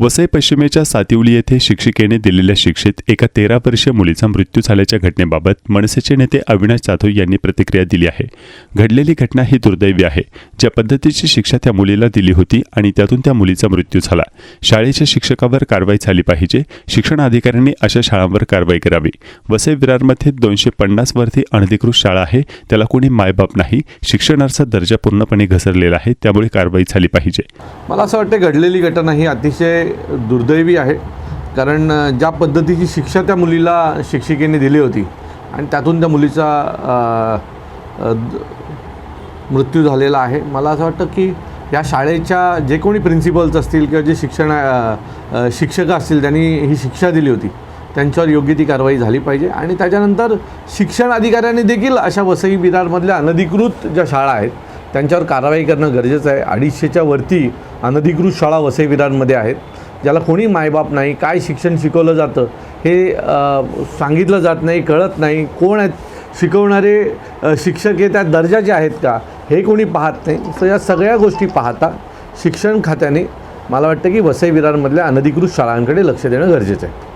वसई पश्चिमेच्या सातिवली येथे शिक्षिकेने दिलेल्या शिक्षेत एका तेरा वर्षीय मुलीचा मृत्यू झाल्याच्या घटनेबाबत मनसेचे नेते अविनाश जाधव यांनी प्रतिक्रिया दिली आहे. घडलेली घटना ही दुर्दैवी आहे. ज्या पद्धतीची शिक्षा त्या मुलीला दिली होती आणि त्यातून त्या मुलीचा मृत्यू झाला. शाळेच्या शिक्षकावर कारवाई झाली पाहिजे. शिक्षण अधिकाऱ्यांनी अशा शाळांवर कारवाई करावी. वसई विरारमध्ये दोनशे पन्नास वरती अनधिकृत शाळा आहे. त्याला कोणी मायबाप नाही. शिक्षणाचा दर्जा पूर्णपणे घसरलेला आहे. त्यामुळे कारवाई झाली पाहिजे. मला असं वाटतं घडलेली घटना ही अतिशय दुर्दैवी आहे. कारण ज्या पद्धतीची शिक्षा त्या मुलीला शिक्षिकेने दिली होती आणि त्यातून त्या मुलीचा मृत्यू झालेला आहे. मला असं वाटतं की या शाळेच्या जे कोणी प्रिन्सिपल्स असतील किंवा जे शिक्षण शिक्षक असतील त्यांनी ही शिक्षा दिली होती. त्यांच्यावर योग्य ती कारवाई झाली पाहिजे आणि त्याच्यानंतर शिक्षण अधिकाऱ्यांनी देखील अशा वसई विरारमधल्या अनधिकृत ज्या शाळा आहेत त्यांच्यावर कारवाई करणं गरजेचं आहे. अडीचशेच्या वरती अनधिकृत शाळा वसई विरारमध्ये आहेत. ज्याला कोणी मायबाप नाही काय शिक्षण शिकवलं जातं हे सांगितलं जात नाही कळत नाही कोण आहेत? शिकवणारे शिक्षक हे त्या दर्जाचे आहेत का? हे कोणी पाहत नाही. तर या सगळ्या गोष्टी पाहता शिक्षण खात्याने मला वाटतं की वसई विरारमधल्या अनधिकृत शाळांकडे लक्ष देणं गरजेचं आहे.